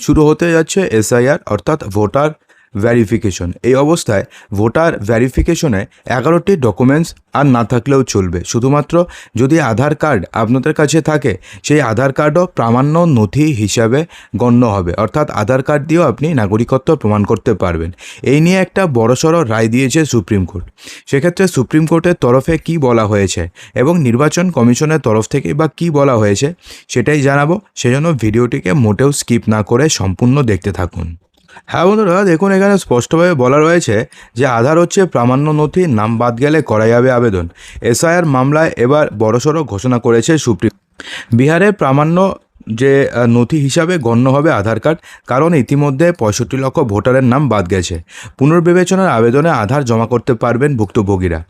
শুরু হতে যাচ্ছে এসআইআর অর্থাৎ ভোটার ভ্যারিফিকেশন এই অবস্থায় ভোটার ভ্যারিফিকেশনে এগারোটি ডকুমেন্টস আর না থাকলেও চলবে। শুধুমাত্র যদি আধার কার্ড আপনাদের কাছে থাকে, সেই আধার কার্ডও প্রামাণ্য নথি হিসাবে গণ্য হবে। অর্থাৎ আধার কার্ড দিয়েও আপনি নাগরিকত্ব প্রমাণ করতে পারবেন। এই নিয়ে একটা বড়সড় রায় দিয়েছে সুপ্রিম কোর্ট। সেক্ষেত্রে সুপ্রিম কোর্টের তরফে কি বলা হয়েছে এবং নির্বাচন কমিশনের তরফ থেকে বা কি বলা হয়েছে, সেটাই জানাব। সেজন্য ভিডিওটিকে মোটেও স্কিপ না করে সম্পূর্ণ দেখতে থাকুন। হ্যাঁ বন্ধুরা, দেখুন, এখানে স্পষ্টভাবে বলা রয়েছে যে আধার হচ্ছে প্রামাণ্য নথি, নাম বাদ গেলে করা যাবে আবেদন। এসআইআর মামলায় এবার বড়সড় ঘোষণা করেছে সুপ্রিম বিহারে প্রামাণ্য যে নথি হিসাবে গণ্য হবে আধার কার্ড, কারণ ইতিমধ্যে পঁয়ষট্টি লক্ষ ভোটারের নাম বাদ গেছে। পুনর্বিবেচনার আবেদনে আধার জমা করতে পারবেন ভুক্তভোগীরা।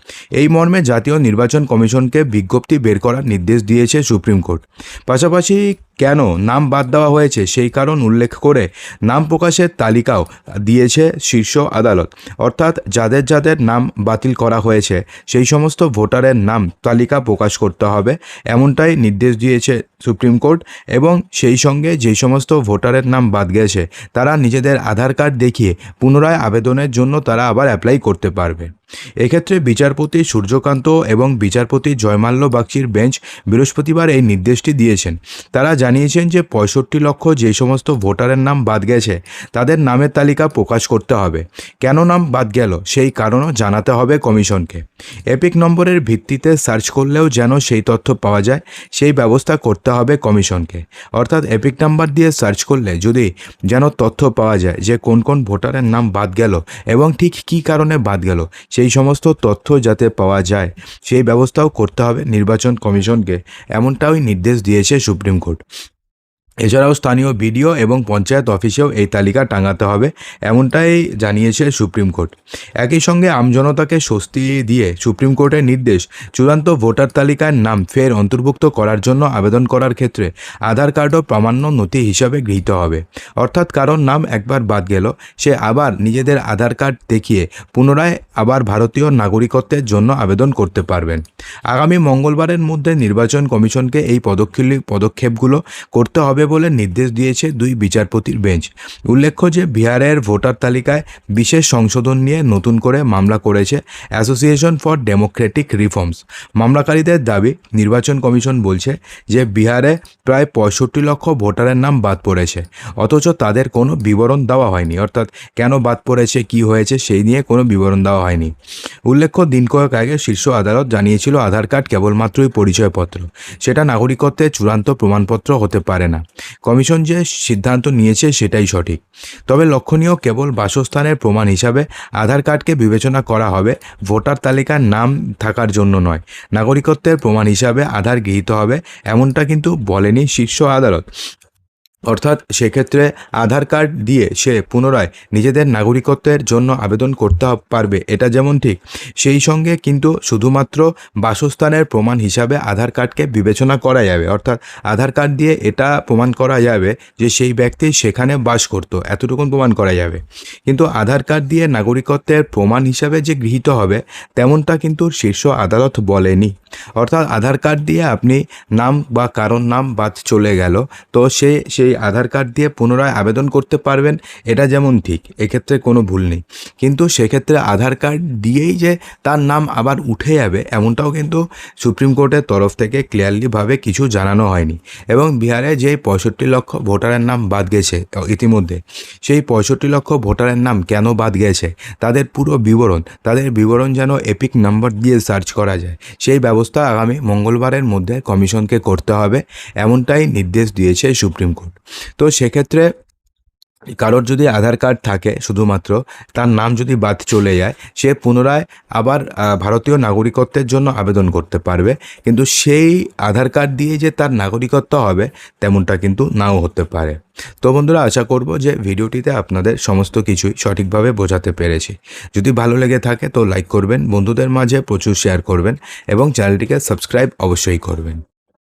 এই মর্মে জাতীয় নির্বাচন কমিশনকে বিজ্ঞপ্তি বের করার নির্দেশ দিয়েছে সুপ্রিম কোর্ট। পাশাপাশি কেন নাম বাদ দেওয়া হয়েছে? সেই কারণ উল্লেখ করে নাম প্রকাশের তালিকাও দিয়েছে শীর্ষ আদালত। অর্থাৎ যাদের যাদের নাম বাতিল করা হয়েছে, সেই সমস্ত ভোটারের নাম তালিকা প্রকাশ করতে হবে, এমনটাই নির্দেশ দিয়েছে সুপ্রিম কোর্ট। এবং সেই সঙ্গে যেই সমস্ত ভোটারের নাম বাদ গেছে, তারা নিজেদের আধার কার্ড দেখিয়ে পুনরায় আবেদনের জন্য তারা আবার অ্যাপ্লাই করতে পারবে। এক্ষেত্রে বিচারপতি সূর্যকান্ত এবং বিচারপতি জয়মাল্য বাগচির বেঞ্চ বৃহস্পতিবার এই নির্দেশটি দিয়েছেন। তারা জানিয়েছেন যে পঁয়ষট্টি লক্ষ যে সমস্ত ভোটারের নাম বাদ গেছে, তাদের নামের তালিকা প্রকাশ করতে হবে। কেন নাম বাদ গেল, সেই কারণও জানাতে হবে কমিশনকে। এপিক নম্বরের ভিত্তিতে সার্চ করলেও যেন সেই তথ্য পাওয়া যায়, সেই ব্যবস্থা করতে হবে কমিশনকে। অর্থাৎ এপিক নাম্বার দিয়ে সার্চ করলে যদি যেন তথ্য পাওয়া যায় যে কোন কোন ভোটারের নাম বাদ গেল এবং ঠিক কী কারণে বাদ গেল সেই সমস্ত তথ্য যাতে পাওয়া যায়, সেই ব্যবস্থাও করতে হবে নির্বাচন কমিশনকে এমনটাই নির্দেশ দিয়েছে সুপ্রিম কোর্ট। এছাড়াও স্থানীয় বিডিও এবং পঞ্চায়েত অফিসেও এই তালিকা টাঙাতে হবে, এমনটাই জানিয়েছে সুপ্রিম কোর্ট। একই সঙ্গে আমজনতাকে স্বস্তি দিয়ে সুপ্রিম কোর্টের নির্দেশ, চূড়ান্ত ভোটার তালিকার নাম ফের অন্তর্ভুক্ত করার জন্য আবেদন করার ক্ষেত্রে আধার কার্ডও প্রামাণ্য নথি হিসাবে গৃহীত হবে। অর্থাৎ কারোর নাম একবার বাদ গেল, সে আবার নিজেদের আধার কার্ড দেখিয়ে পুনরায় আবার ভারতীয় নাগরিকত্বের জন্য আবেদন করতে পারবেন। আগামী মঙ্গলবারের মধ্যে নির্বাচন কমিশনকে এই পদক্ষেপ পদক্ষেপগুলো করতে হবে বলে নির্দেশ দিয়েছে দুই বিচারপতির বেঞ্চ। উল্লেখ্য যে বিহারের ভোটার তালিকায় বিশেষ সংশোধন নিয়ে নতুন করে মামলা করেছে অ্যাসোসিয়েশন ফর ডেমোক্রেটিক রিফর্মস মামলাকারীদের দাবি, নির্বাচন কমিশন বলছে যে বিহারে প্রায় পঁয়ষট্টি লক্ষ ভোটারের নাম বাদ পড়েছে, অথচ তাদের কোনো বিবরণ দেওয়া হয়নি। অর্থাৎ কেন বাদ পড়েছে, কি হয়েছে, সেই নিয়ে কোনো বিবরণ দেওয়া হয়নি। উল্লেখ্য, দিন কয়েক আগে শীর্ষ আদালত জানিয়েছিল আধার কার্ড কেবলমাত্রই পরিচয়পত্র। সেটা নাগরিকত্বের চূড়ান্ত প্রমাণপত্র হতে পারে না। কমিশন যে সিদ্ধান্ত নিয়েছে সেটাই সঠিক। তবে লক্ষণীয় কেবল বাসস্থানের প্রমাণ হিসাবে আধার কার্ডকে বিবেচনা করা হবে, ভোটার তালিকার নাম থাকার জন্য নয়। নাগরিকত্বের প্রমাণ হিসাবে আধার গৃহীত হবে, এমনটা কিন্তু বলেনি শীর্ষ আদালত। অর্থাৎ সেক্ষেত্রে আধার কার্ড দিয়ে সে পুনরায় নিজেদের নাগরিকত্বের জন্য আবেদন করতে পারবে। এটা যেমন ঠিক, সেই সঙ্গে কিন্তু শুধুমাত্র বাসস্থানের প্রমাণ হিসাবে আধার কার্ডকে বিবেচনা করা যাবে। অর্থাৎ আধার কার্ড দিয়ে এটা প্রমাণ করা যাবে যে সেই ব্যক্তি সেখানে বাস করতো, এতটুকুন প্রমাণ করা যাবে। কিন্তু আধার কার্ড দিয়ে নাগরিকত্বের প্রমাণ হিসাবে যে গৃহীত হবে, তেমনটা কিন্তু শীর্ষ আদালত বলেনি। অর্থাৎ আধার কার্ড দিয়ে আপনি নাম বা কারোর নাম বাদ চলে গেল, তো সে, সেই আধার কার্ড দিয়ে পুনরায় আবেদন করতে পারবেন, এটা যেমন ঠিক, এক্ষেত্রে কোনো ভুল নেই। কিন্তু সেক্ষেত্রে আধার কার্ড দিয়েই যে তার নাম আবার উঠে যাবে, এমনটাও কিন্তু সুপ্রিম কোর্টের তরফ থেকে ক্লিয়ারলিভাবে কিছু জানানো হয়নি। এবং বিহারে যে পঁয়ষট্টি লক্ষ ভোটারের নাম বাদ গেছে ইতিমধ্যে, সেই পঁয়ষট্টি লক্ষ ভোটারের নাম কেন বাদ গেছে, তাদের পুরো বিবরণ, তাদের বিবরণ যেন এপিক নাম্বার দিয়ে সার্চ করা যায়, সেই ব্যবস্থা আগামী মঙ্গলবারের মধ্যে কমিশনকে করতে হবে, এমনটাই নির্দেশ দিয়েছে সুপ্রিম কোর্ট। তো সেক্ষেত্রে কারোর যদি আধার কার্ড থাকে শুধুমাত্র, তার নাম যদি বাদ চলে যায়, সে পুনরায় আবার ভারতীয় নাগরিকত্বের জন্য আবেদন করতে পারবে। কিন্তু সেই আধার কার্ড দিয়ে যে তার নাগরিকত্ব হবে, তেমনটা কিন্তু নাও হতে পারে। তো বন্ধুরা, আশা করব যে ভিডিওটিতে আপনাদের সমস্ত কিছুই সঠিকভাবে বোঝাতে পেরেছি। যদি ভালো লেগে থাকে তো লাইক করবেন, বন্ধুদের মাঝে প্রচুর শেয়ার করবেন এবং চ্যানেলটিকে সাবস্ক্রাইব অবশ্যই করবেন।